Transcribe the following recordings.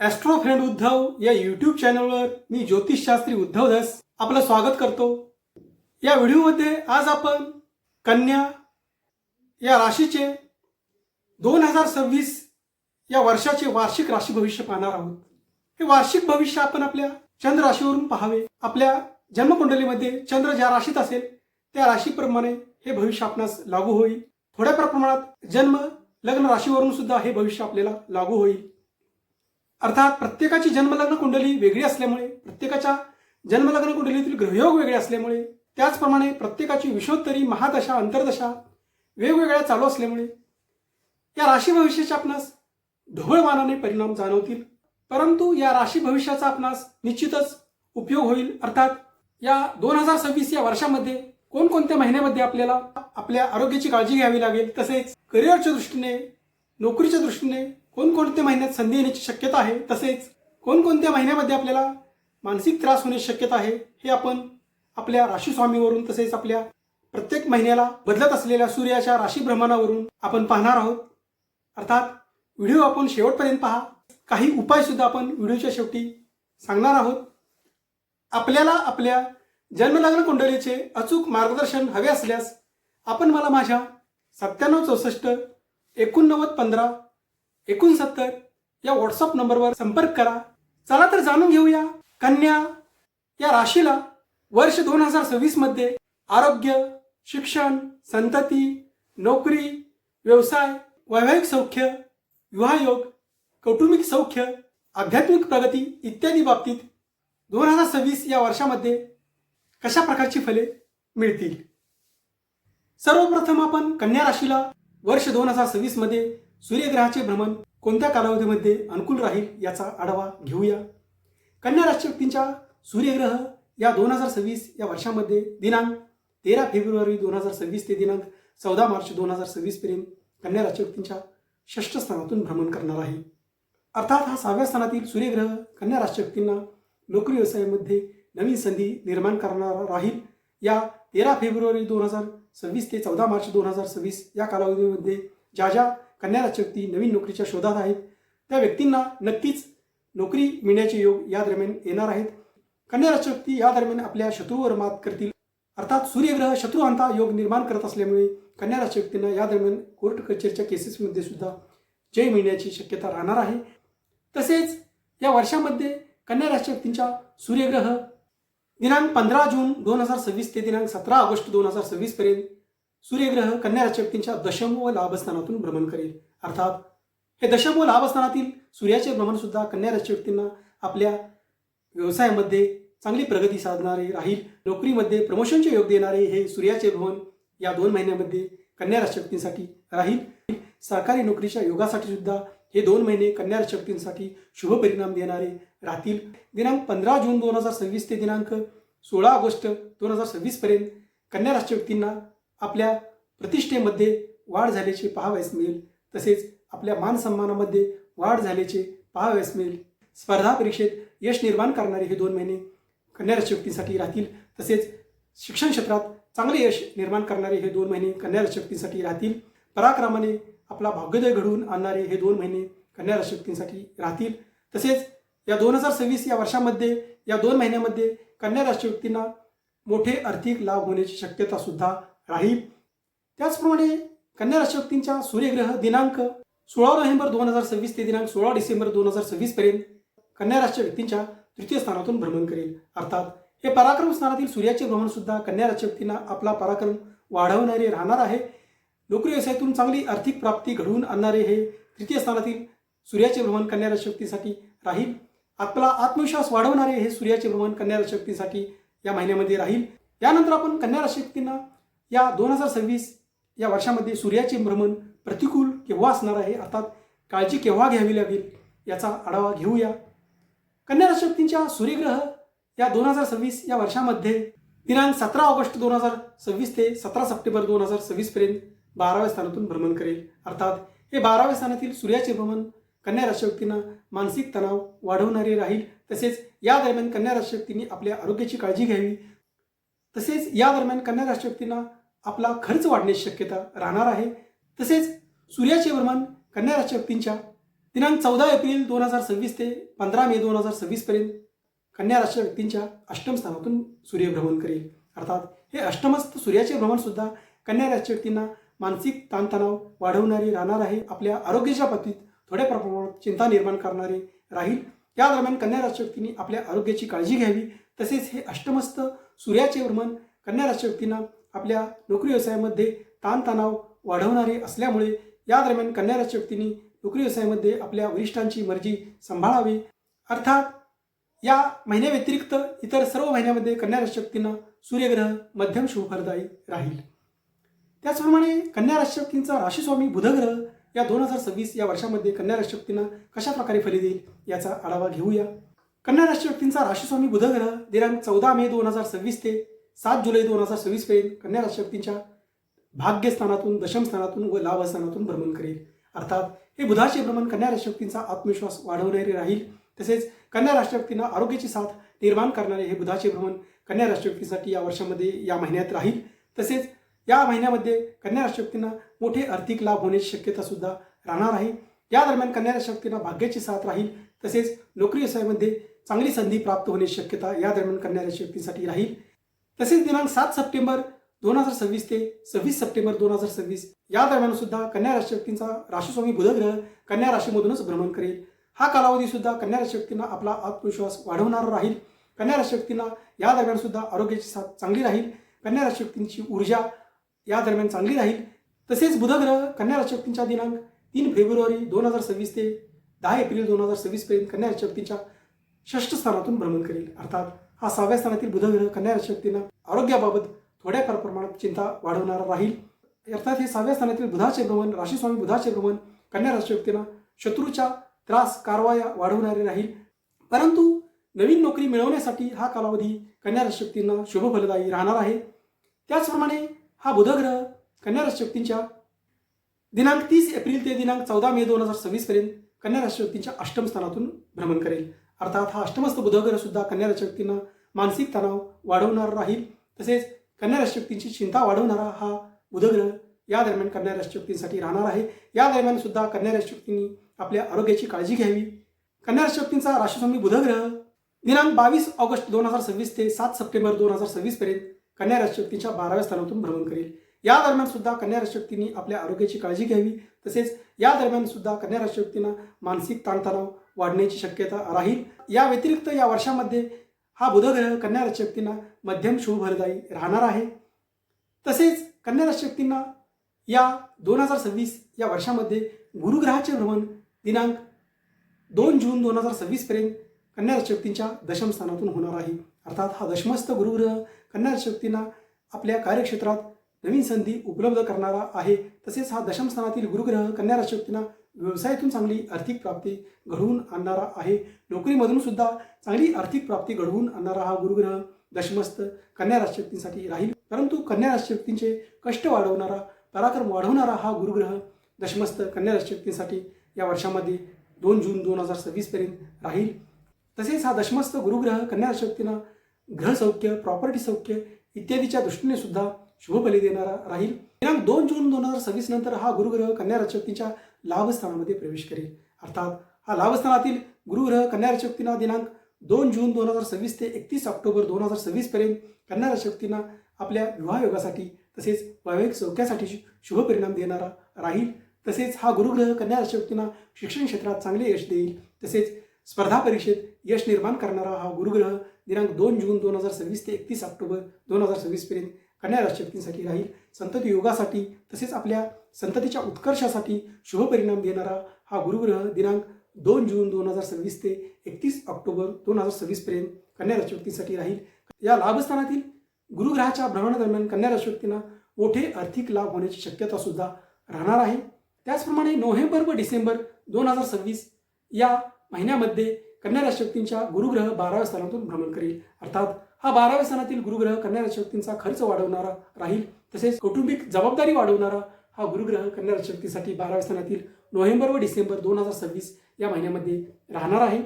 Austro friend Uddhav या YouTube चॅनलवर मी ज्योतिषशास्त्री उद्धव धस आपलं स्वागत करतो. या व्हिडिओमध्ये आज आपण कन्या या राशीचे दोन हजार सव्वीस या वर्षाचे वार्षिक राशी भविष्य पाहणार आहोत. हे वार्षिक भविष्य आपण आपल्या चंद्र राशीवरून पाहावे. आपल्या जन्मकुंडलीमध्ये चंद्र ज्या राशीत असेल त्या राशीप्रमाणे हे भविष्य आपणास लागू होईल. थोड्या प्रमाणात जन्म लग्न राशीवरून सुद्धा हे भविष्य आपल्याला लागू होईल. अर्थात प्रत्येकाची जन्मलग्न कुंडली वेगळी असल्यामुळे प्रत्येकाच्या जन्मलग्न कुंडलीतील ग्रहयोग वेगळे असल्यामुळे त्याचप्रमाणे प्रत्येकाची विषोत्तरी महादशा अंतर्दशा वेगवेगळ्या चालू असल्यामुळे या राशी भविष्याच्या आपणास ढोबळमानाने परिणाम जाणवतील. परंतु या राशी भविष्याचा आपणास निश्चितच उपयोग होईल. अर्थात या दोन हजार सव्वीस या वर्षामध्ये कोणकोणत्या महिन्यामध्ये आपल्याला आपल्या आरोग्याची काळजी घ्यावी लागेल? तसेच करिअरच्या दृष्टीने नोकरीच्या दृष्टीने कोणकोणत्या महिन्यात संधी येण्याची शक्यता आहे तसेच कोणकोणत्या महिन्यामध्ये आपल्याला मानसिक त्रास होण्याची शक्यता आहे हे आपण आपल्या राशीस्वामीवरून तसेच आपल्या प्रत्येक महिन्याला बदलत असलेल्या सूर्याच्या राशी भ्रमणावरून आपण पाहणार आहोत. अर्थात व्हिडिओ आपण शेवटपर्यंत पहा. काही उपाय सुद्धा आपण व्हिडिओच्या शेवटी सांगणार आहोत. आपल्याला आपल्या जन्मलग्न कुंडलीचे अचूक मार्गदर्शन हवे असल्यास आपण मला माझ्या सत्त्याण्णव चौसष्ट एकोणनव्वद पंधरा एकोणसत्तर या व्हॉट्सअप नंबरवर संपर्क करा. चला तर जाणून घेऊया. कन्या या राशीला वर्ष दोन हजार सव्वीसमध्ये आरोग्य शिक्षण संतती नोकरी व्यवसाय वैवाहिक सौख्य विवाहयोग कौटुंबिक सौख्य आध्यात्मिक प्रगती इत्यादी बाबतीत दोन हजार सव्वीस या वर्षामध्ये कशा प्रकारची फले मिळतील? सर्वप्रथम आपण कन्या राशीला वर्ष दोन हजार सव्वीसमध्ये सूर्यग्रहाचे भ्रमण कोणत्या कालावधीमध्ये अनुकूल राहील याचा आढावा घेऊया. कन्या राशी व्यक्तींच्या सूर्यग्रह या दोन हजार सव्वीस या वर्षामध्ये दिनांक तेरा फेब्रुवारी दोन हजार सव्वीस ते दिनांक चौदा मार्च दोन हजार सव्वीसपर्यंत कन्या राशी व्यक्तींच्या षष्ठ स्थानातून भ्रमण करणार आहे. अर्थात हा सहाव्या स्थानातील सूर्यग्रह कन्या राशी व्यक्तींना नोकरी व्यवसायामध्ये नवीन संधी निर्माण करणारा राहील. या तेरा फेब्रुवारी दोन हजार सव्वीस ते चौदा मार्च दोन हजार सव्वीस या कालावधीमध्ये ज्या ज्या कन्या व्यक्ती नवीन नोकरीच्या शोधात आहेत. त्या व्यक्तींना नक्कीच नोकरी मिळण्याचे योग या दरम्यान येणार आहेत. कन्या व्यक्ती या दरम्यान आपल्या शत्रूवर मात करतील. अर्थात सूर्यग्रह शत्रुहंता योग निर्माण करत असल्यामुळे कन्या व्यक्तींना या दरम्यान कोर्ट कचेरीच्या केसेसमध्ये सुद्धा जय मिळण्याची शक्यता राहणार आहे. तसेच या वर्षामध्ये कन्या राशी व्यक्तींच्या सूर्यग्रह दिनांक पंधरा जून दोन हजार सव्वीस ते दिनांक सतरा ऑगस्ट दोन हजार सव्वीसपर्यंत सूर्यग्रह कन्या राशी व्यक्तींच्या दशम व लाभस्थानातून भ्रमण करेल. अर्थात हे दशम व लाभस्थानातील सूर्याचे भ्रमण सुद्धा कन्या राशी व्यक्तींना आपल्या व्यवसायामध्ये चांगली प्रगती साधणारे राहील. नोकरीमध्ये प्रमोशनचे योग देणारे हे सूर्याचे भ्रमण या दोन महिन्यामध्ये कन्या राशी व्यक्तींसाठी राहील. सरकारी नोकरीच्या योगासाठी सुद्धा हे दोन महिने कन्या राशी व्यक्तींसाठी शुभ परिणाम देणारे राहतील. दिनांक पंधरा जून दोन हजार सव्वीस ते दिनांक सोळा ऑगस्ट दोन हजार सव्वीस पर्यंत कन्या राशी व्यक्तींना आपल्या प्रतिष्ठेमध्ये वाढ झाल्याचे पाहावयास मिळेल. तसेच आपल्या मानसन्मानामध्ये वाढ झाल्याचे पाहावयास मिळेल. स्पर्धा परीक्षेत यश निर्माण करणारे हे दोन महिने कन्या राशी व्यक्तींसाठी राहतील. तसेच शिक्षण क्षेत्रात चांगले यश निर्माण करणारे हे दोन महिने कन्या राशी व्यक्तींसाठी राहतील. पराक्रमाने आपला भाग्योदय घडवून आणणारे हे दोन महिने कन्या राशी व्यक्तींसाठी राहतील. तसेच या दोन हजार सव्वीस या वर्षामध्ये या दोन महिन्यामध्ये कन्या राशी व्यक्तींना मोठे आर्थिक लाभ होण्याची शक्यता सुद्धा राहील. त्याचप्रमाणे कन्या राशी व्यक्तींच्या सूर्यग्रह दिनांक सोळा नोव्हेंबर दोन हजार सव्वीस ते दिनांक सोळा डिसेंबर दोन हजार सव्वीस पर्यंत कन्या राशी व्यक्तींच्या तृतीय स्थानातून भ्रमण करेल. अर्थात हे पराक्रम स्थानातील सूर्याचे भ्रमण सुद्धा कन्या राशी व्यक्तींना आपला पराक्रम वाढवणारे राहणार आहे. नोकरी व्यवसायातून चांगली आर्थिक प्राप्ती घडवून आणणारे हे तृतीय स्थानातील सूर्याचे भ्रमण कन्या राशी व्यक्तीसाठी राहील. आपला आत्मविश्वास वाढवणारे हे सूर्याचे भ्रमण कन्या राशी या महिन्यामध्ये राहील. यानंतर आपण कन्या राशी व्यक्तींना या दोन हजार सव्वीस या वर्षामध्ये सूर्याचे भ्रमण प्रतिकूल केव्हा असणार आहे? अर्थात काळजी केव्हा घ्यावी लागेल? याचा आढावा घेऊया. कन्या राशक्तींच्या सूर्यग्रह या दोन हजार सव्वीस या वर्षामध्ये दिनांक सतरा ऑगस्ट दोन हजार सव्वीस ते सतरा सप्टेंबर दोन हजार सव्वीसपर्यंत बाराव्या स्थानातून भ्रमण करेल. अर्थात हे बाराव्या स्थानातील सूर्याचे भ्रमण कन्या राशक्तींना मानसिक तणाव वाढवणारे राहील. तसेच या दरम्यान कन्या राशक्तींनी आपल्या आरोग्याची काळजी घ्यावी. तसेच या दरम्यान कन्या राशक्तींना आपला खर्च वाढण्याची शक्यता राहणार आहे. तसेच सूर्याचे भ्रमण कन्या राशी व्यक्तींच्या दिनांक चौदा एप्रिल दोन हजार सव्वीस ते पंधरा मे दोन हजार सव्वीसपर्यंत कन्या राशी व्यक्तींच्या अष्टम स्थानातून सूर्यभ्रमण करेल. अर्थात हे अष्टमस्त सूर्याचे भ्रमणसुद्धा कन्या राशी व्यक्तींना मानसिक ताणतणाव वाढवणारी राहणार आहे. आपल्या आरोग्याच्या बाबतीत थोड्या प्रमाणात चिंता निर्माण करणारे राहील. या दरम्यान कन्या राशी व्यक्तींनी आपल्या आरोग्याची काळजी घ्यावी. तसेच हे अष्टमस्त सूर्याचे भ्रमण कन्या राशी व्यक्तींना आपल्या नोकरी व्यवसायामध्ये ताणतणाव वाढवणारे असल्यामुळे या दरम्यान कन्या राशी व्यक्तींनी नोकरी व्यवसायामध्ये आपल्या वरिष्ठांची मर्जी सांभाळावी. अर्थात या महिन्याव्यतिरिक्त इतर सर्व महिन्यामध्ये कन्या राशी व्यक्तींना सूर्यग्रह मध्यम शुभफलदायी राहील. त्याचप्रमाणे कन्या राशी व्यक्तींचा राशीस्वामी बुधग्रह या दोन हजार सव्वीस या वर्षामध्ये कन्या राशी व्यक्तींना कशा प्रकारे फली देईल याचा आढावा घेऊया. कन्या राशी व्यक्तींचा राशीस्वामी बुधग्रह दिनांक चौदा मे दोन हजार सव्वीस ते सात जुलै दोन हजार सव्वीस पर्यंत कन्या शक्तींच्या भाग्यस्थानातून दशमस्थानातून व लाभस्थानातून भ्रमण करेल. अर्थात हे बुधाचे भ्रमण कन्या राशक्तींचा आत्मविश्वास वाढवणारे राहील. तसेच कन्या राशी आरोग्याची साथ निर्माण करणारे हे बुधाचे भ्रमण कन्या राशी या वर्षामध्ये या महिन्यात राहील. तसेच या महिन्यामध्ये कन्या राशी मोठे आर्थिक लाभ होण्याची शक्यता सुद्धा राहणार आहे. या दरम्यान कन्या राशी भाग्याची साथ राहील. तसेच नोकरी व्यवसायामध्ये चांगली संधी प्राप्त होण्याची शक्यता या दरम्यान कन्या राशी राहील. तसेच दिनांक सात सप्टेंबर दोन हजार सव्वीस ते सव्वीस सप्टेंबर दोन हजार सव्वीस या दरम्यान सुद्धा कन्या राशीव्यक्तींचा राशीस्वामी बुधग्रह कन्या राशीमधूनच भ्रमण करेल. हा कालावधी सुद्धा कन्या राशीव्यक्तींना आपला आत्मविश्वास वाढवणारा राहील. कन्या राशीव्यक्तींना या दरम्यान सुद्धा आरोग्याची साथ चांगली राहील. कन्या राशीव्यक्तींची ऊर्जा या दरम्यान चांगली राहील. तसेच बुधग्रह कन्या राशीव्यक्तींच्या दिनांक तीन फेब्रुवारी दोन हजार सव्वीस ते दहा एप्रिल दोन हजार सव्वीसपर्यंत कन्या राशीव्यक्तींच्या षष्ठ स्थानातून भ्रमण करेल. अर्थात हा सहाव्या स्थानातील बुधग्रह कन्या राशी व्यक्तींना आरोग्याबाबत थोड्याफार प्रमाणात चिंता वाढवणारा राहील. अर्थात हे सहाव्या स्थानातील बुधाचे भ्रमण राशीस्वामी बुधाचे भ्रमण कन्या राशी व्यक्तींना शत्रूच्या त्रास कारवाया वाढवणारे राहील. परंतु नवीन नोकरी मिळवण्यासाठी हा कालावधी कन्या राशी शुभ फलदायी राहणार आहे. त्याचप्रमाणे हा बुधग्रह कन्या राशी दिनांक तीस एप्रिल ते दिनांक चौदा मे दोन हजार सव्वीस पर्यंत कन्या राशी अष्टम स्थानातून भ्रमण करेल. अर्थात हा अष्टमस्त बुधग्रह सुद्धा कन्या राशी व्यक्तींना मानसिक तणाव वाढवणार राहील. तसेच कन्या राशी व्यक्तींची चिंता वाढवणारा हा बुधग्रह या दरम्यान कन्या राशी व्यक्तींसाठी राहणार आहे. या दरम्यान सुद्धा कन्या राशी व्यक्तींनी आपल्या आरोग्याची काळजी घ्यावी. कन्या राशी व्यक्तींचा राशीस्वामी बुधग्रह दिनांक बावीस ऑगस्ट दोन हजार सव्वीस ते सात सप्टेंबर दोन हजार सव्वीस पर्यंत कन्या राशी व्यक्तींच्या बाराव्या स्थानातून भ्रमण करेल. या दरम्यान सुद्धा कन्या राशी व्यक्तींनी आपल्या आरोग्याची काळजी घ्यावी. तसेच या दरम्यान सुद्धा कन्या राशी व्यक्तींना मानसिक ताणतणाव वाढण्याची शक्यता राहील. या व्यतिरिक्त या वर्षामध्ये हा बुधग्रह कन्या राशक्तींना मध्यम शुभभरदायी राहणार आहे. तसेच कन्या राशक्तींना या दोन हजार सव्वीस या वर्षामध्ये गुरुग्रहाचे भ्रमण दिनांक दोन जून दोन हजार सव्वीसपर्यंत कन्या राशक्तींच्या दशमस्थानातून होणार आहे. अर्थात हा दशमस्थ गुरुग्रह कन्या राशक्तींना आपल्या कार्यक्षेत्रात नवीन संधी उपलब्ध करणारा आहे. तसेच हा दशमस्थानातील गुरुग्रह कन्या राशक्तींना व्यवसायातून चांगली आर्थिक प्राप्ती घडवून आणणारा आहे. नोकरीमधून सुद्धा चांगली आर्थिक प्राप्ती घडवून आणणारा हा गुरुग्रह दशमस्त कन्या राशी राहील. परंतु कन्या राशी कष्ट वाढवणारा पराक्रम वाढवणारा हा गुरुग्रह दशमस्त कन्या राशी या वर्षामध्ये दोन जून दोन हजार सव्वीसपर्यंत राहील. तसेच हा दशमस्त गुरुग्रह कन्या राशी ग्रहसौख्य प्रॉपर्टी सौख्य इत्यादीच्या दृष्टीने सुद्धा शुभफली देणारा राहील. दिनांक दोन जून दोन हजार सव्वीस नंतर हा गुरुग्रह कन्या राशी लाभस्थानामध्ये प्रवेश करेल. अर्थात हा लाभस्थानातील गुरुग्रह कन्या दिनांक दोन जून दोन हजार सव्वीस ते एकतीस ऑक्टोबर दोन हजार सव्वीसपर्यंत कन्या आपल्या विवाह योगासाठी तसेच वैवाहिक सौख्यासाठी शुभ परिणाम देणारा राहील. तसेच हा गुरुग्रह कन्या शिक्षण क्षेत्रात चांगले यश देईल. तसेच स्पर्धा परीक्षेत यश निर्माण करणारा हा गुरुग्रह दिनांक दोन जून दोन हजार सव्वीस ते एकतीस ऑक्टोबर दोन हजार सव्वीसपर्यंत कन्या राशी राहील. संतती योगासाठी तसेच आपल्या संततीच्या उत्कर्षासाठी शुभ परिणाम देणारा हा गुरुग्रह दिनांक दोन जून दोन हजार सव्वीस ते एकतीस ऑक्टोबर दोन हजार सव्वीसपर्यंत कन्या राशी राहील. या लाभस्थानातील गुरुग्रहाच्या भ्रमणादरम्यान कन्या राशी मोठे आर्थिक लाभ होण्याची शक्यता सुद्धा राहणार आहे. त्याचप्रमाणे नोव्हेंबर व डिसेंबर दोन हजार सव्वीस या महिन्यामध्ये कन्या राशी गुरुग्रह बाराव्या स्थानातून भ्रमण करेल. अर्थात हा बाराव्या स्थानातील गुरुग्रह कन्या राशी खर्च वाढवणारा राहील. तसेच कौटुंबिक जबाबदारी वाढवणारा हा गुरुग्रह कन्या शक्तीसाठी बाराव्या स्थानातील नोव्हेंबर व डिसेंबर दोन हजार सव्वीस या महिन्यामध्ये राहणार आहे.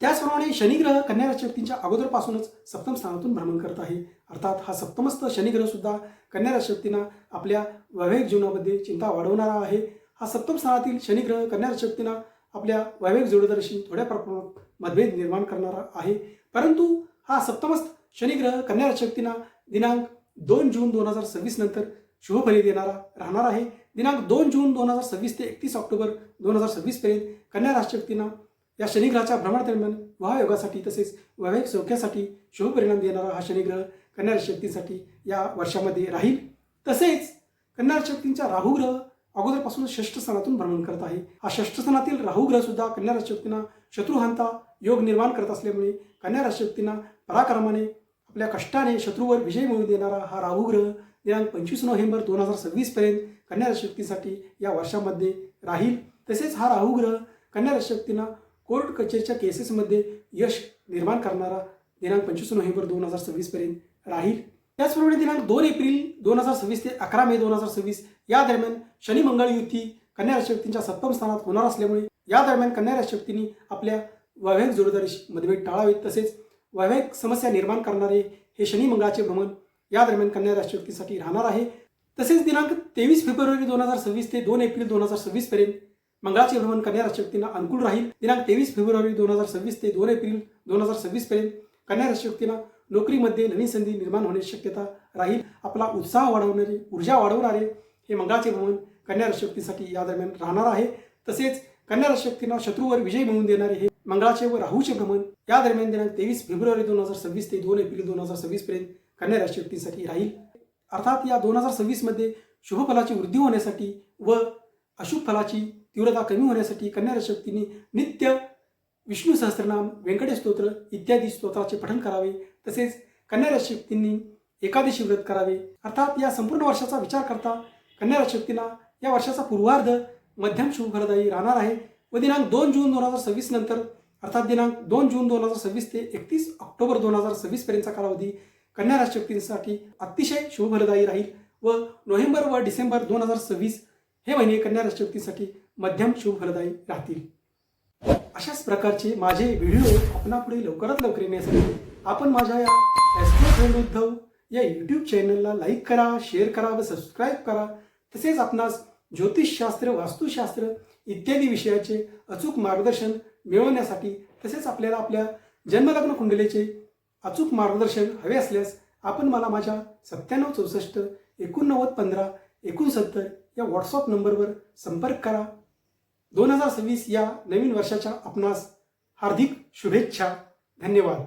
त्याचप्रमाणे शनिग्रह कन्या राशी अगोदरपासूनच सप्तम स्थानातून भ्रमण करत आहे. अर्थात हा सप्तमस्त शनिग्रह सुद्धा कन्या राशी आपल्या वैवाहिक जीवनामध्ये चिंता वाढवणारा आहे. हा सप्तम स्थानातील शनिग्रह कन्या राशी आपल्या वैवाहिक जोडीदाराशी थोड्या प्रमाणात मतभेद निर्माण करणारा आहे. परंतु हा सप्तमस्त शनिग्रह कन्या राशी दिनांक दोन जून दोन हजार सव्वीस नंतर शुभफली देणारा राहणार आहे. दिनांक दोन जून दोन हजार सव्वीस ते एकतीस ऑक्टोबर दोन हजार सव्वीसपर्यंत कन्या राशी या शनिग्रहाच्या भ्रमणादरम्यान विवाह योगासाठी तसेच वैवाहिक सौख्यासाठी शुभ परिणाम देणारा हा शनिग्रह कन्या राशी या वर्षामध्ये राहील. तसेच कन्या राशी राहुग्रह अगोदरपासून षष्ठ स्थानातून भ्रमण करत आहे. हा षष्ठ स्थानातील राहुग्रह सुद्धा कन्या राशी व्यक्तींना शत्रुहांता योग निर्माण करत असल्यामुळे कन्या राशी पराक्रमाने आपल्या कष्टाने शत्रूवर विजय मिळवून देणारा हा राहुग्रह दिनांक पंचवीस नोव्हेंबर दोन हजार सव्वीसपर्यंत कन्या राशक्तीसाठी या वर्षामध्ये राहील. तसेच हा राहुग्रह कन्या राशक्तींना कोर्ट कचेरीच्या केसेसमध्ये यश निर्माण करणारा दिनांक पंचवीस नोव्हेंबर दोन हजार सव्वीसपर्यंत राहील. त्याचप्रमाणे दिनांक दोन एप्रिल दोन हजार सव्वीस ते अकरा मे दोन हजार सव्वीस या दरम्यान शनी मंगळ युती कन्या राशक्तींच्या सप्तम स्थानात होणार असल्यामुळे या दरम्यान कन्या राशक्तींनी आपल्या वैवाहिक जोडीदारीशी मतभेद टाळावेत तसेच वैवाहिक समस्या निर्माण करणारे हे शनी मंगळाचे भ्रमण या दरम्यान कन्या राशी राहणार आहे. तसेच दिनांक तेवीस फेब्रुवारी दोन हजार सव्वीस ते दोन एप्रिल दोन हजार सव्वीस पर्यंत मंगळाचे भ्रमण कन्या राशी व्यक्तींना अनुकूल राहील. दिनांक तेवीस फेब्रुवारी दोन हजार सव्वीस ते दोन एप्रिल दोन हजार सव्वीस पर्यंत कन्या राशी व्यक्तींना नोकरीमध्ये नवीन संधी निर्माण होण्याची शक्यता राहील. आपला उत्साह वाढवणारे ऊर्जा वाढवणारे हे मंगळाचे भ्रमण कन्या राशी व्यक्तीसाठी या दरम्यान राहणार आहे. तसेच कन्या राशी व्यक्तींना शत्रूवर विजय मिळवून देणारे हे मंगळाचे व राहूचे भ्रमण या दरम्यान दिनांक तेवीस फेब्रुवारी दोन हजार सव्वीस ते दोन एप्रिल दोन हजार सव्वीस पर्यंत कन्या राशी राहील. अर्थात या दोन हजार सव्वीसमध्ये शुभफलाची वृद्धी होण्यासाठी व अशुभ फलाची तीव्रता कमी होण्यासाठी कन्या राशी व्यक्तींनी नित्य विष्णू सहस्त्रनाम व्यंकटेश स्तोत्र इत्यादी स्तोत्राचे पठण करावे. तसेच कन्या राशी व्यक्तींनी एकादशी व्रत करावे. अर्थात या संपूर्ण वर्षाचा विचार करता कन्या राशी व्यक्तींना या वर्षाचा पूर्वार्ध मध्यम शुभफलदायी राहणार आहे व दिनांक दोन जून दोन हजार सव्वीस नंतर अर्थात दिनांक दोन जून दोन हजार सव्वीस ते एकतीस ऑक्टोबर दोन हजार सव्वीस पर्यंतचा कालावधी कन्या राशी अतिशय शुभफलदायी राहील व नोव्हेंबर व डिसेंबर दोन हजार सव्वीस हे महिने कन्या राशी मध्यम शुभफलदायी राहतील. अशाच प्रकारचे माझे व्हिडिओ आपणापुढे लवकरात लवकर येण्यासाठी आपण माझ्या या एस्ट्रो फ्रेंड उद्धव या यूट्यूब चॅनलला लाईक करा शेअर करा व सबस्क्राईब करा. तसेच आपणास ज्योतिषशास्त्र वास्तुशास्त्र इत्यादी विषयाचे अचूक मार्गदर्शन मिळवण्यासाठी तसेच आपल्याला आपल्या जन्मलग्न कुंडलीचे अचूक मार्गदर्शन हवे असल्यास आपण मला माझ्या सत्त्याण्णव चौसष्ट एकोणनव्वद पंधरा एकोणसत्तर या व्हॉट्सअप नंबरवर संपर्क करा. दोन हजार सव्वीस या नवीन वर्षाच्या आपणास हार्दिक शुभेच्छा. धन्यवाद.